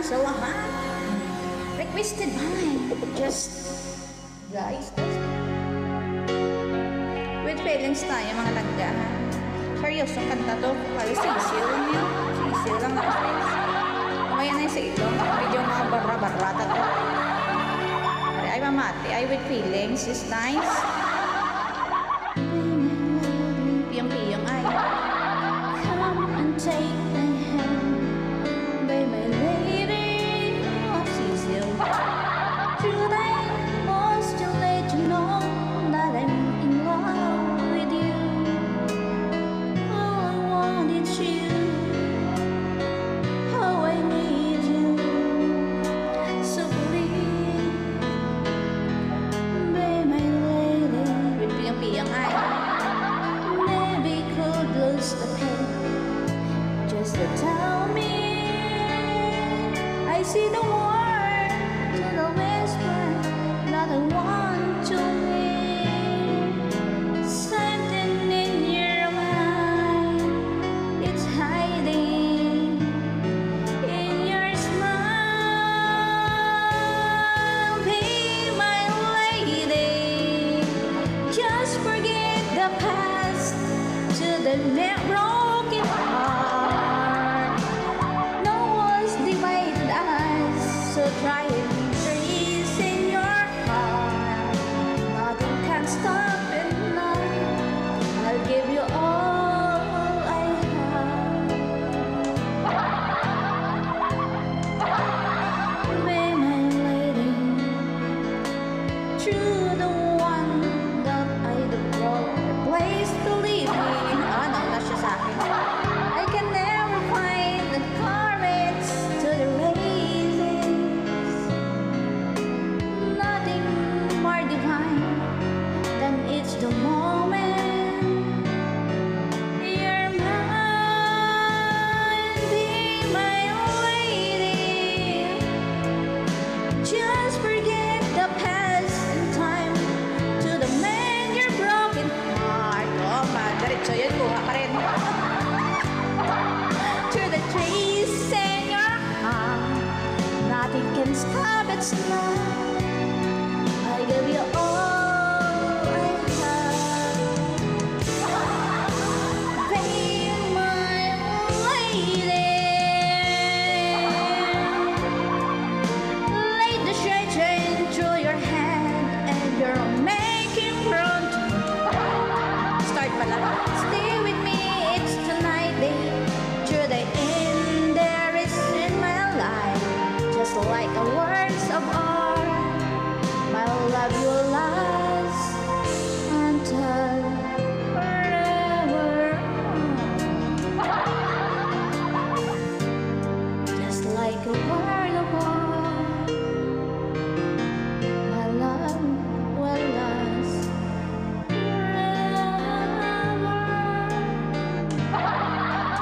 sa lahat. Requested by just guys. With feelings tayo mga tagdahan. Seryosong kanta to. Kaya sisil yun. Sisil lang na guys. Mamaya na sa ilo. Medyo mga barra-barrata to. Ay mamati. Ay with feelings is nice. Could lose the pain. Just to tell me I see the word to the whisper That I want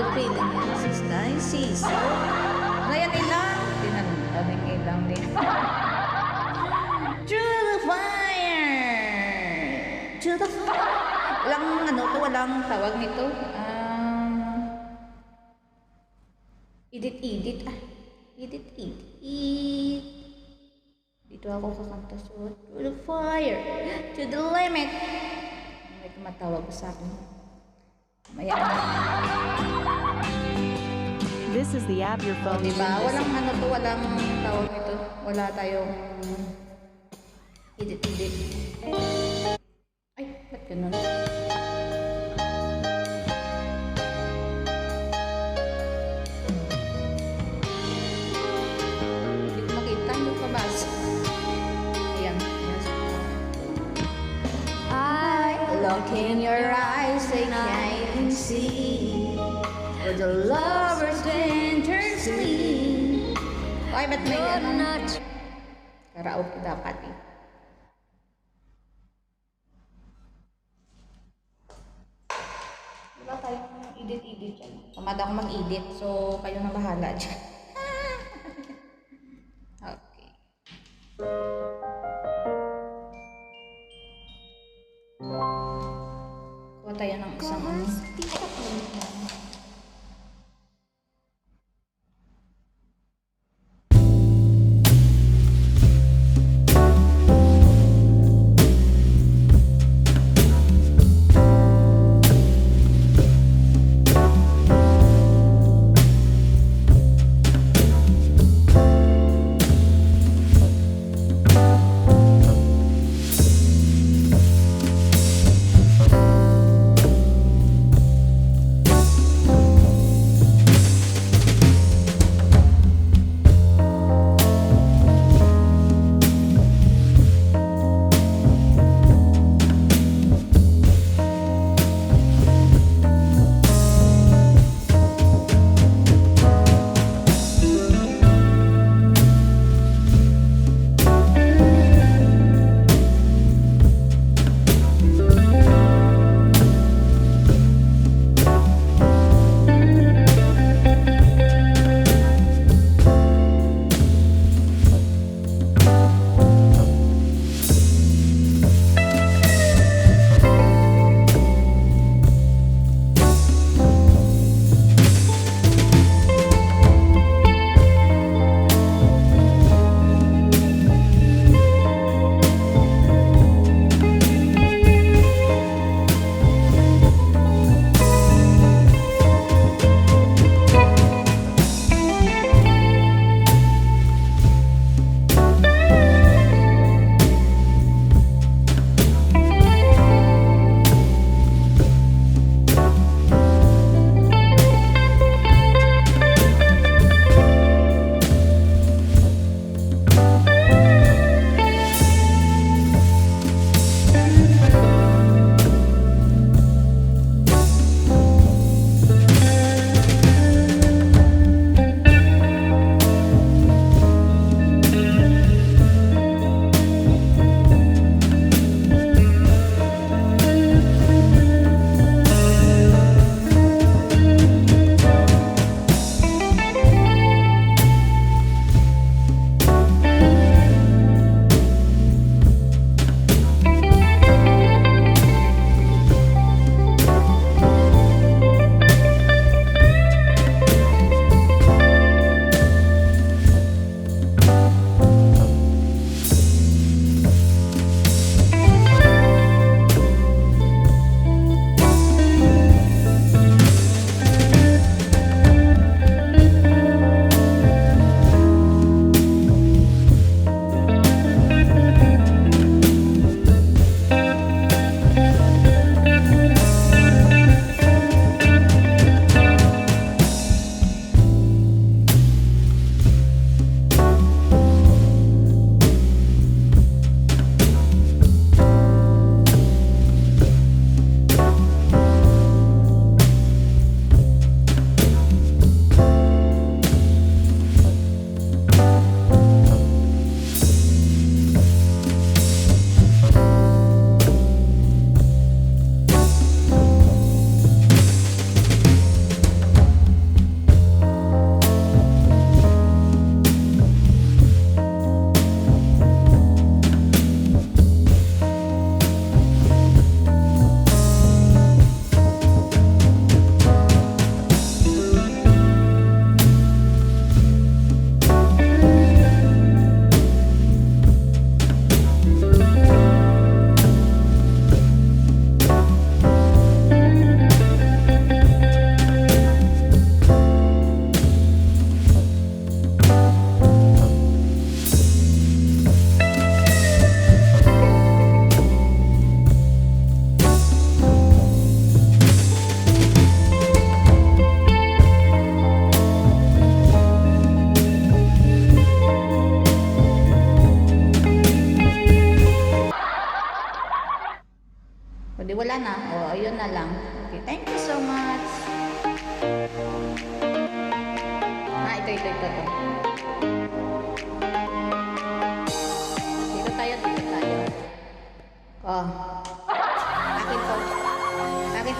With feelings is nice. Sisil. Ngayon ilang. Tinanong ilang din. Through the fire, to the fire. Walang ano to, walang tawag nito. Um, edit-edit. Ah, edit-edit. Dito ako kakanta sa Through the fire, to the limit. May tumatawag sa akin. This is the app your phone is Diba? Walang ano to, walang tawag nito. Wala tayong edit-edit. Ay, ba't ganun? The lovers dangerously. Ay, ba't may ano? not Karaoke dapat eh. Wala tayong edit-edit dyan. Tamad ako mag-edit, so kayo na bahala dyan. okay. Kuha tayo ng isang ano.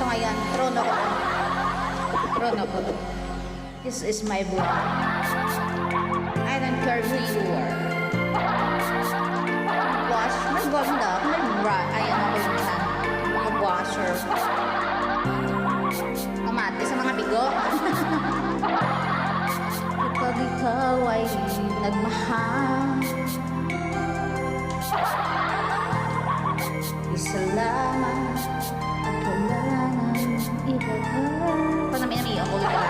Ito ngayon, trono ko. Trono ko. This is my book. I don't care who you are. Wash, maganda, magbra, ayan ako yun na. Mga washer. Kamate sa mga bigo. Kapag ikaw ay nagmahal, isa lamang pag namin namin, ako ulit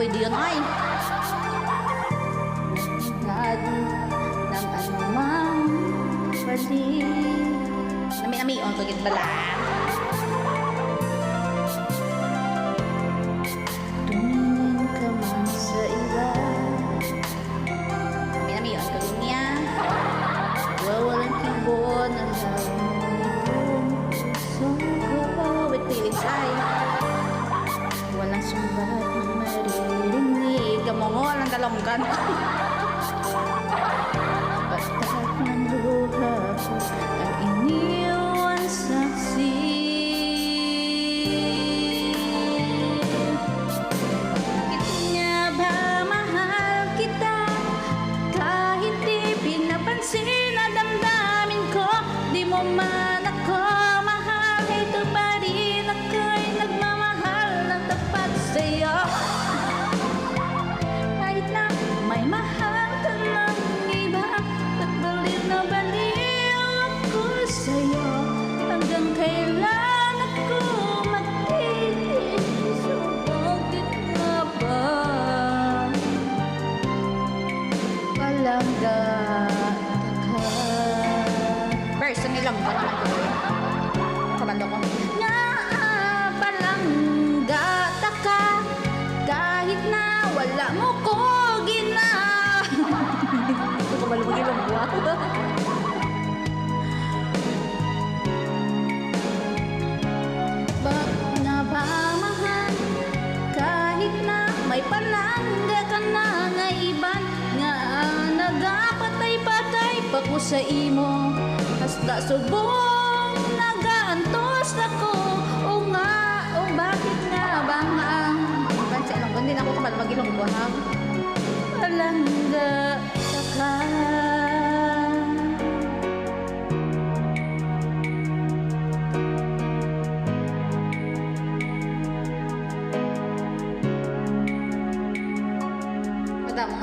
pwede yun ay. Lahat ng anumang pwede. Nami-nami, oh, on to get bala. sa imo. Hasta subong nagaantos ako. O nga o bakit nga ba nga pansi anong kundi na ako kapal magilong buhang palangga sa ka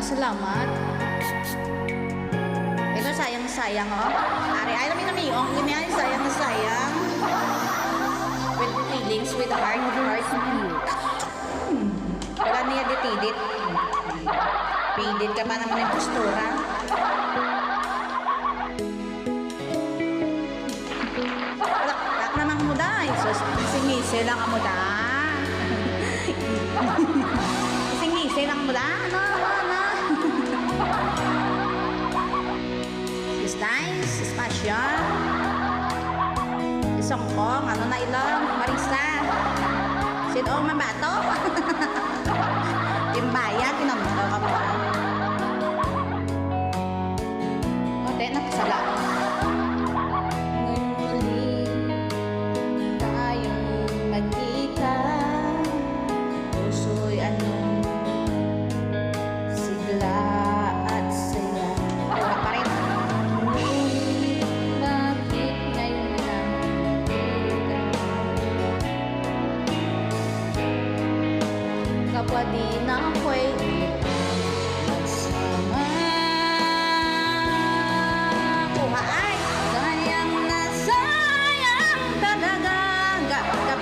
Salamat sayang oh. Ari ay namin nami ong imi ay sayang na sayang. With feelings with heart heart. Hmm. Wala niya ditidit. Pidit ka pa naman yung postura. Alak, alak naman mo dahil. So, singisi lang mo dahil. singisi lang mo dahil. No? siya. Isang kong, ano na ilong, marisa. Sinong mabato? Timbaya, tinanong ka mo. Ote, nakasala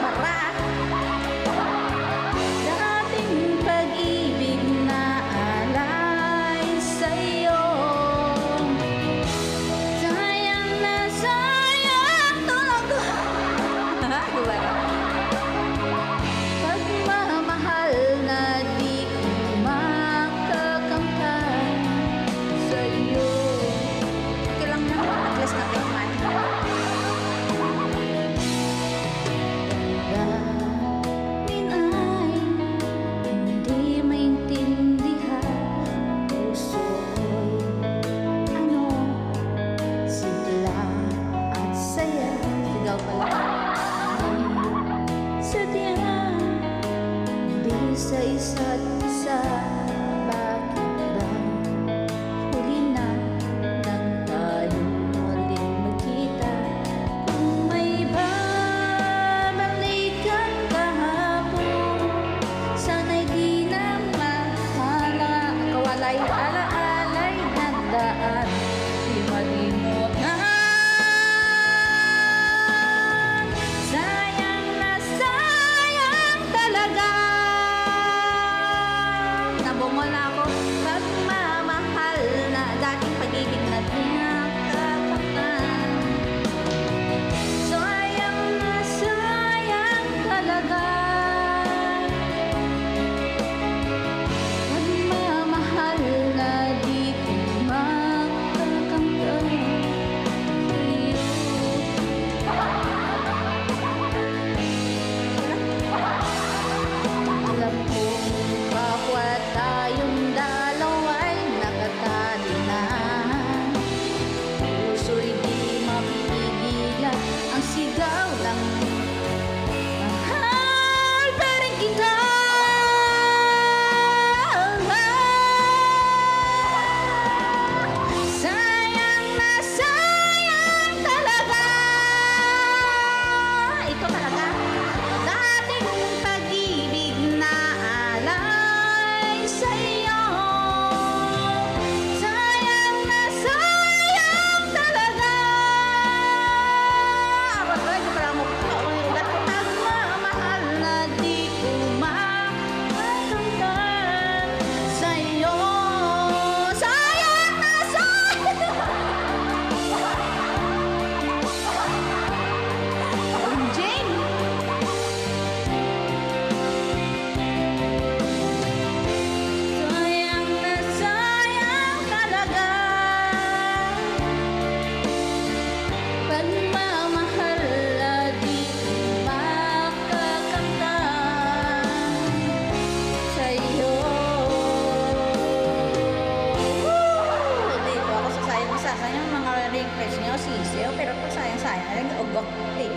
Mặt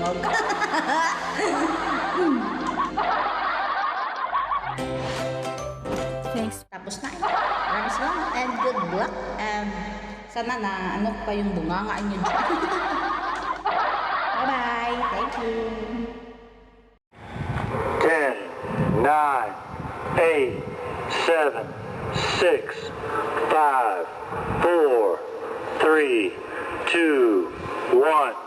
Thanks. Tapos na. Maraming salamat and good luck. And sana na ano pa yung bunganga nyo. Bye-bye. Thank you. 10, 9, 8, 7, 6, 5, 4, 3, 2, 1.